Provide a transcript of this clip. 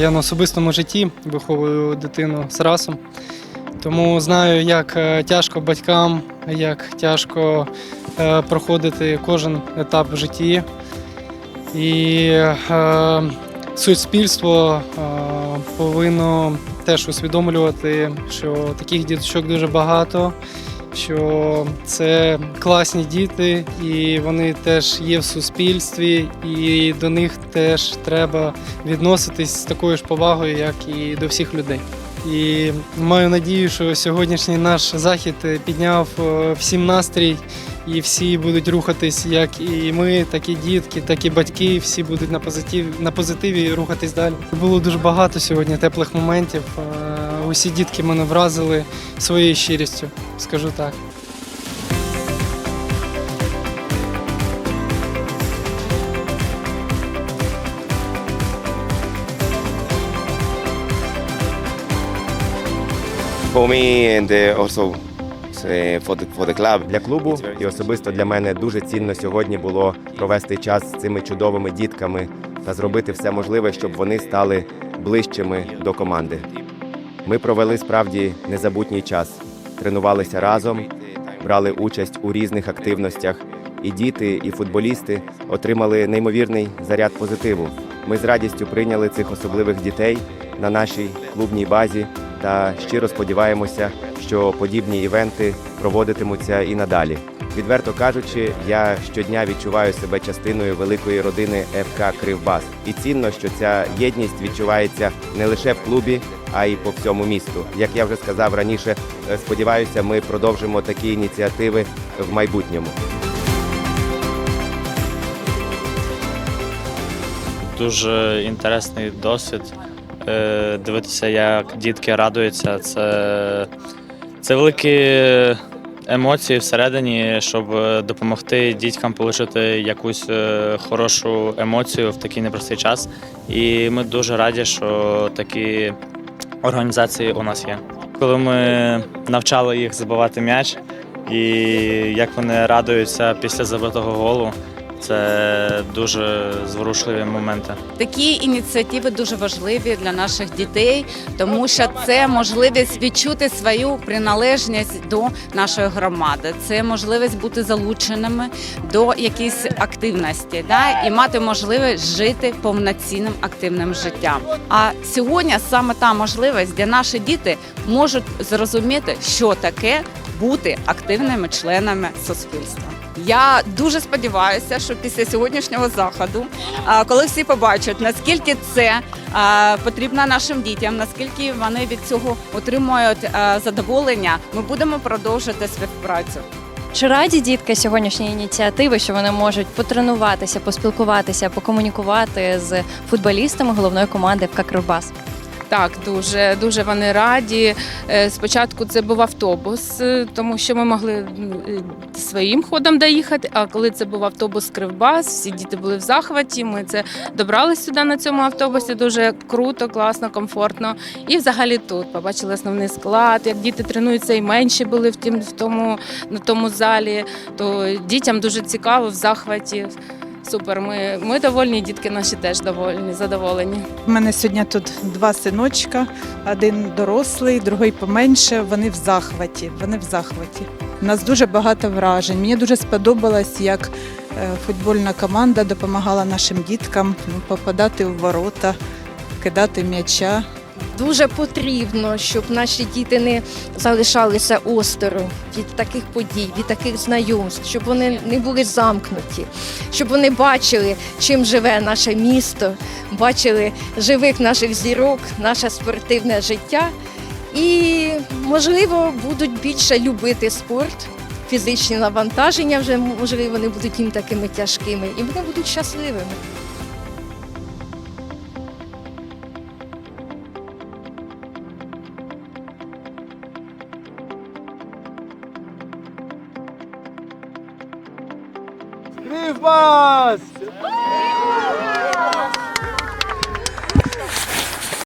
Я на особистому житті виховую дитину з расом. Тому знаю, як е, тяжко батькам, як тяжко е, проходити кожен етап в житті. І е, суспільство е, повинно теж усвідомлювати, що таких діточок дуже багато, що це класні діти, і вони теж є в суспільстві, і до них теж треба відноситись з такою ж повагою, як і до всіх людей. І маю надію, що сьогоднішній наш захід е, підняв е, всім настрій, і всі будуть рухатись, як і ми, так і дітки, так і батьки. Всі будуть на позитиві, на позитиві рухатись далі. Було дуже багато сьогодні теплих моментів. Усі дітки мене вразили своєю щирістю, скажу так. For me and also uh, for the for the club. Для клубу і особисто для мене дуже цінно сьогодні було провести час з цими чудовими дітками та зробити все можливе, щоб вони стали ближчими до команди. Ми провели справді незабутній час, тренувалися разом, брали участь у різних активностях, і діти, і футболісти отримали неймовірний заряд позитиву. Ми з радістю прийняли цих особливих дітей на нашій клубній базі та щиро сподіваємося, що подібні івенти проводитимуться і надалі. Відверто кажучи, я щодня відчуваю себе частиною великої родини ФК Кривбас. І цінно, що ця єдність відчувається не лише в клубі, а й по всьому місту. Як я вже сказав раніше, е, сподіваюся, ми продовжимо такі ініціативи в майбутньому. Дуже інтересний досвід. Е, Дивитися, як дітки радуються. Це, це великі емоції всередині, щоб е, допомогти дітям отримати якусь е, хорошу емоцію в такий непростий час. І ми дуже раді, що такі організації у нас є. Коли ми навчали їх забивати м'яч, і як вони радуються після забитого голу, це дуже зворушливі моменти. Такі ініціативи дуже важливі для наших дітей, тому що це можливість відчути свою приналежність до нашої громади. Це можливість бути залученими до якоїсь активності, да, і мати можливість жити повноцінним активним життям. А сьогодні саме та можливість, де наші діти можуть зрозуміти, що таке бути активними членами суспільства. Я дуже сподіваюся, що після сьогоднішнього заходу, коли всі побачать, наскільки це потрібно нашим дітям, наскільки вони від цього отримують задоволення, ми будемо продовжувати співпрацю. Чи раді дітки сьогоднішньої ініціативи, що вони можуть потренуватися, поспілкуватися, покомунікувати з футболістами головної команди ФК Кривбас? Так, дуже дуже вони раді. Е, Спочатку це був автобус, е, тому що ми могли е, своїм ходом доїхати. А коли це був автобус Кривбас, всі діти були в захваті. Ми це добрались сюди на цьому автобусі. Дуже круто, класно, комфортно. І взагалі тут побачили основний склад, як діти тренуються і менші були в тім в тому на тому залі. То дітям дуже цікаво в захваті. Супер. Ми, ми довольні, дітки наші теж довольні, задоволені. У мене сьогодні тут два синочка, один дорослий, другий поменше. Вони в захваті. Вони в захваті. У нас дуже багато вражень. Мені дуже сподобалось, як е, футбольна команда допомагала нашим діткам ну, попадати в ворота, кидати м'яча. Дуже потрібно, щоб наші діти не залишалися осторонь від таких подій, від таких знайомств, щоб вони не були замкнуті, щоб вони бачили, чим живе наше місто, бачили живих наших зірок, наше спортивне життя. І, можливо, будуть більше любити спорт. Фізичні навантаження вже можливо не будуть їм такими тяжкими, і вони будуть щасливими. Vivas!